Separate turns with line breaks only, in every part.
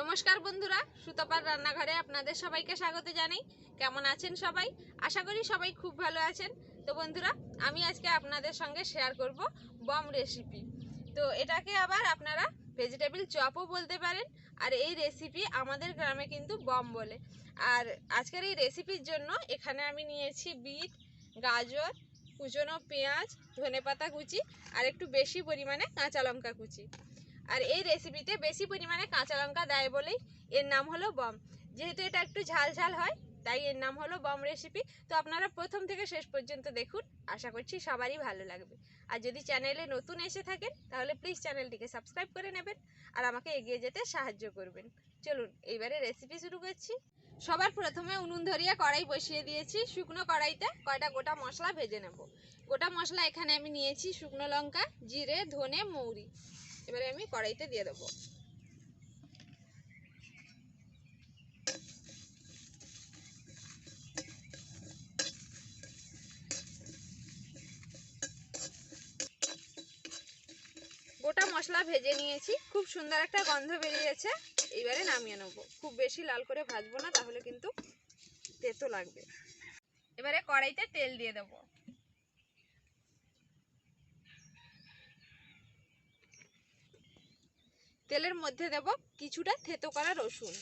নমস্কার বন্ধুরা, সুতপার রান্নাঘরে আপনাদের সবাইকে স্বাগত জানাই। কেমন আছেন সবাই? আশা করি সবাই খুব ভালো আছেন। তো বন্ধুরা, আমি আজকে আপনাদের সঙ্গে শেয়ার করব বম রেসিপি তো এটাকে আবার আপনারা ভেজিটেবল চপও বলতে পারেন, আর এই রেসিপি আমাদের গ্রামে কিন্তু বম বলে। আর আজকের এই রেসিপির জন্য এখানে আমি নিয়েছি বিট, গাজর, কুচনো পেঁয়াজ, ধনেপাতা কুচি, আর একটু বেশি পরিমাণে কাঁচা লঙ্কা কুচি। আর এই রেসিপিতে বেশি পরিমাণে কাঁচা লঙ্কা দেয় বলেই এর নাম হলো বম। যেহেতু এটা একটু ঝাল ঝাল হয়, তাই এর নাম হলো বম রেসিপি তো আপনারা প্রথম থেকে শেষ পর্যন্ত দেখুন, আশা করছি সবারই ভালো লাগবে। আর যদি চ্যানেলে নতুন এসে থাকেন, তাহলে প্লিজ চ্যানেলটিকে সাবস্ক্রাইব করে নেবেন আর আমাকে এগিয়ে যেতে সাহায্য করবেন। চলুন, এইবারে রেসিপি শুরু করছি। সবার প্রথমে উনুন ধরিয়ে কড়াই বসিয়ে দিয়েছি। শুকনো কড়াইতে কয়টা গোটা মশলা ভেজে নেব। গোটা মশলা এখানে আমি নিয়েছি শুকনো লঙ্কা, জিরে, ধনে, মৌরি। এবারে আমি কড়াইতে দিয়ে দেবো। গোটা মশলা ভেজে নিয়েছি, খুব সুন্দর একটা গন্ধ বেরিয়েছে। এবারে নামিয়ে নেব। খুব বেশি লাল করে ভাজবো না, তাহলে কিন্তু তেতো লাগবে। এবারে কড়াইতে তেল দিয়ে দেবো। তেলের মধ্যে দেব কিছুটা থেতো করা রসুন।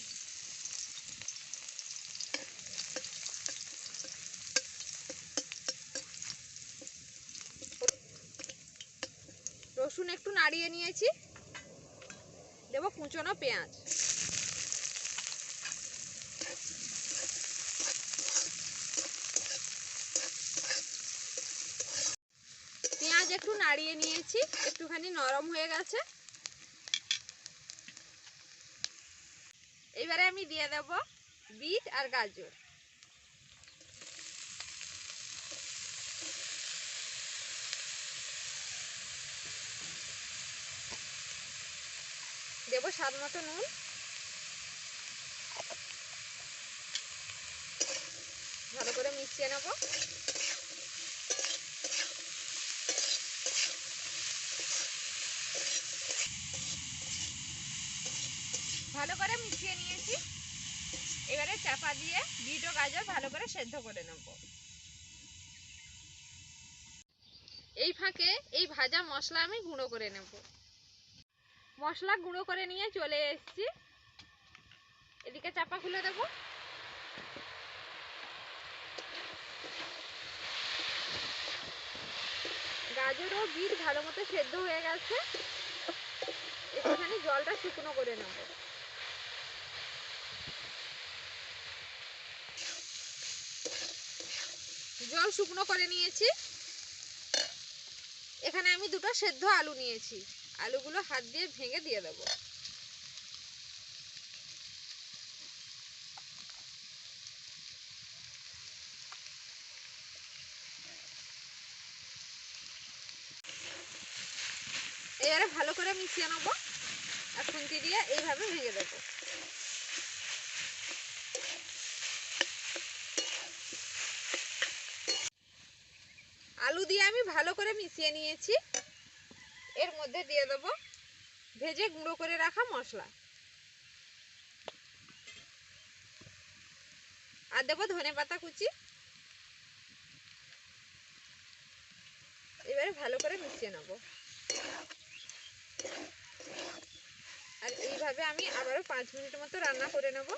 রসুন একটু নাড়িয়ে নিয়েছি। দেব কুচনো পেঁয়াজ। পেঁয়াজ একটু নাড়িয়ে নিয়েছি, একটুখানি নরম হয়ে গেছে। এবারে আমি দিয়ে দেব বিট আর গাজর। দেব স্বাদ মতো নুন। ভালো করে মিশিয়ে নেব। ভালো করে মিশিয়ে নিয়েছি। এবারে চাপা দিয়ে বিট ও গাজর ভালো করে সেদ্ধ করে নেব। এই ফাঁকে এই ভাজা মশলা আমি গুঁড়ো করে নেব। মশলা গুঁড়ো করে নিয়ে চলে এসেছি। এদিকে চাপা খুলে দেব। গাজর ও বিট ভালো মতো সেদ্ধ হয়ে গেছে। একটুখানি জলটা শুকনো করে নেব। জল শুকনো করে নিয়েছি। এখানে আমি দুটো সেদ্ধ আলু নিয়েছি। আলুগুলো হাত দিয়ে ভেঙে দিয়ে দেব। এবারে ভালো করে মিশিয়ে নেব। আর খুন্তি দিয়ে এইভাবে ভেঙে দেবো আলু দিয়ে আমি ভালো করে মিশিয়ে নিয়েছি। এর মধ্যে দিয়ে দেবো ভেজে গুঁড়ো করে রাখা মশলা। আর দেবো ধনে পাতা কুচি। এবারে ভালো করে মিশিয়ে নেব। আর এইভাবে আমি আবারও পাঁচ মিনিট মতো রান্না করে নেব,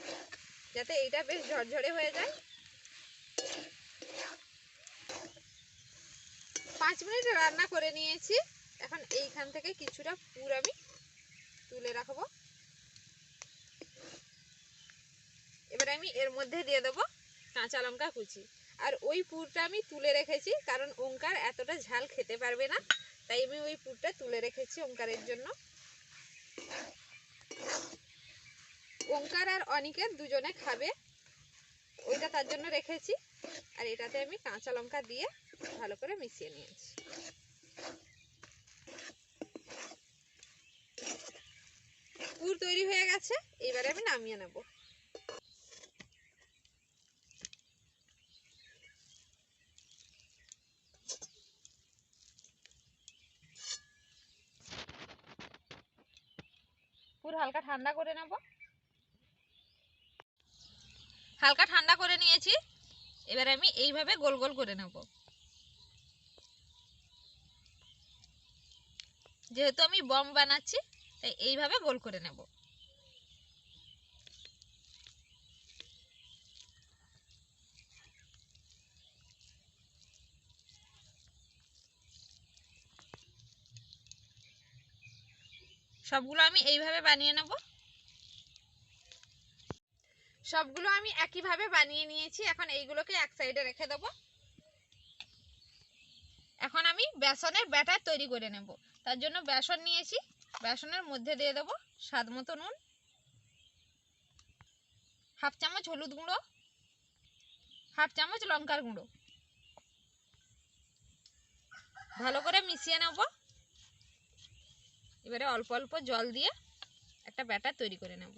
যাতে এইটা বেশ ঝরঝরে হয়ে যায়। পাঁচ মিনিট রান্না করে নিয়েছি। এখন এইখান থেকে কিছুটা পুর আমি তুলে রাখব। এবার আমি এর মধ্যে দিয়ে দেবো কাঁচা লঙ্কা কুচি। আর ওই পুরটা আমি তুলে রেখেছি, কারণ ওঙ্কার এতটা ঝাল খেতে পারবে না, তাই আমি ওই পুরটা তুলে রেখেছি ওঙ্কারের জন্য। ওঙ্কার আর অনিকের দুজনে খাবে। ওইটা তার জন্য রেখেছি। আর এটাতে আমি কাঁচা লঙ্কা দিয়ে ভালো করে মিশিয়ে নিয়েছি। পুর তৈরি হয়ে গেছে, এবারে আমি নামিয়ে নেব। পুর হালকা ঠান্ডা করে নেব। হালকা ঠান্ডা করে নিয়েছি। এবার আমি এইভাবে গোল গোল করে নেব। যেহেতু আমি বম বানাচ্ছি, তাই এইভাবে গোল করে নেব। সবগুলো আমি এইভাবে বানিয়ে নেব। সবগুলো আমি একইভাবে বানিয়ে নিয়েছি। এখন এইগুলোকে এক সাইডে রেখে দেবো। এখন আমি বেসনের ব্যাটার তৈরি করে নেব। তার জন্য বেসন নিয়েছি। বেসনের মধ্যে দিয়ে দেবো স্বাদ মতো নুন, হাফ চামচ হলুদ গুঁড়ো, হাফ চামচ লঙ্কার গুঁড়ো। ভালো করে মিশিয়ে নেব। এবারে অল্প অল্প জল দিয়ে একটা ব্যাটার তৈরি করে নেব।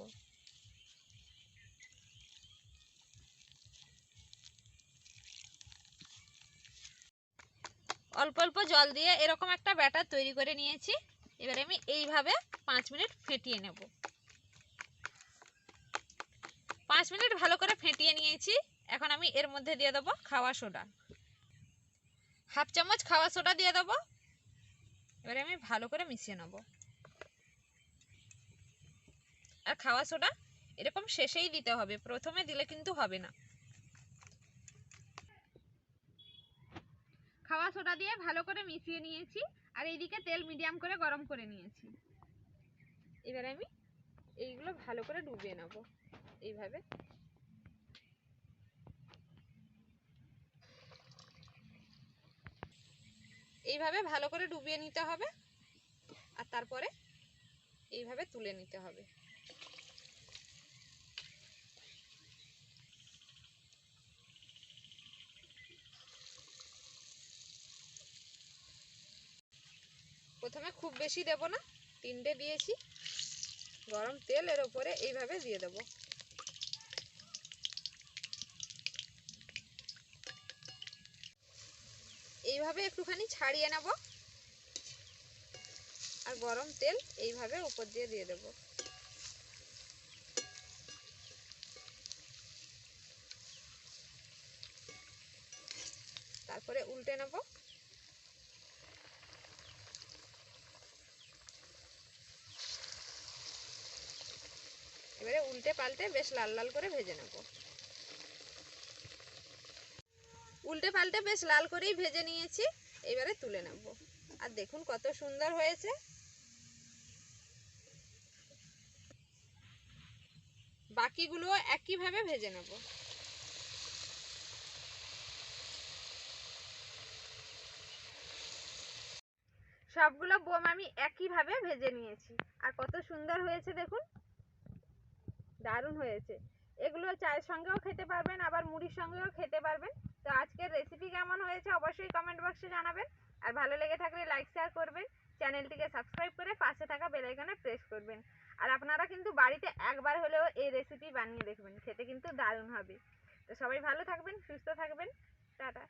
অল্প অল্প জল দিয়ে এরকম একটা ব্যাটার তৈরি করে নিয়েছি। এবারে আমি এইভাবে পাঁচ মিনিট ফেটিয়ে নেব। পাঁচ মিনিট ভালো করে ফেটিয়ে নিয়েছি। এখন আমি এর মধ্যে দিয়ে দেবো খাওয়া সোডা। হাফ চামচ খাওয়া সোডা দিয়ে দেবো। এবারে আমি ভালো করে মিশিয়ে নেব। আর খাওয়া সোডা এরকম শেষেই দিতে হবে। প্রথমে দিলে কিন্তু হবে না। সোডা দিয়ে ভালো করে মিশিয়ে নিয়েছি আর এইদিকে তেল মিডিয়াম করে গরম করে নিয়েছি। এবারে আমি এইগুলো ভালো করে ডুবিয়ে নেব। এইভাবে। এইভাবে ভালো করে ডুবিয়ে নিতে হবে। আর তারপরে এইভাবে তুলে নিতে হবে। প্রথমে খুব বেশি দেব না, তিনটে দিয়েছি। গরম তেল এর উপরে এইভাবে দিয়ে দেব। এইভাবে একটুখানি ছাড়িয়ে নেব। আর গরম তেল এইভাবে উপর দিয়ে দিয়ে দেব। তারপরে উল্টে নেব এবারে উল্টে পাল্টে বেশ লাল লাল করে ভেজে নেব। উল্টে পাল্টে বেশ লাল করেই ভেজে নিয়েছি, এবারে তুলে নেব। আর দেখুন কত সুন্দর হয়েছে। বাকিগুলো একইভাবে ভেজে নেব। সবগুলো বোম আমি একইভাবে ভেজে নিয়েছি। আর কত সুন্দর হয়েছে দেখুন। দারুণ হয়েছে। এগুলো চায়ের সঙ্গেও খেতে পারবেন, আবার মুড়ির সঙ্গেও খেতে পারবেন। তো আজকের রেসিপি কেমন হয়েছে অবশ্যই কমেন্ট বক্সে জানাবেন। আর ভালো লেগে থাকলে লাইক শেয়ার করবেন। চ্যানেলটিকে সাবস্ক্রাইব করে পাশে থাকা বেল আইকনে প্রেস করবেন। আর আপনারা কিন্তু বাড়িতে একবার হলেও এই রেসিপি বানিয়ে দেখবেন, খেতে কিন্তু দারুণ হবে। তো সবাই ভালো থাকবেন, সুস্থ থাকবেন। টাটা।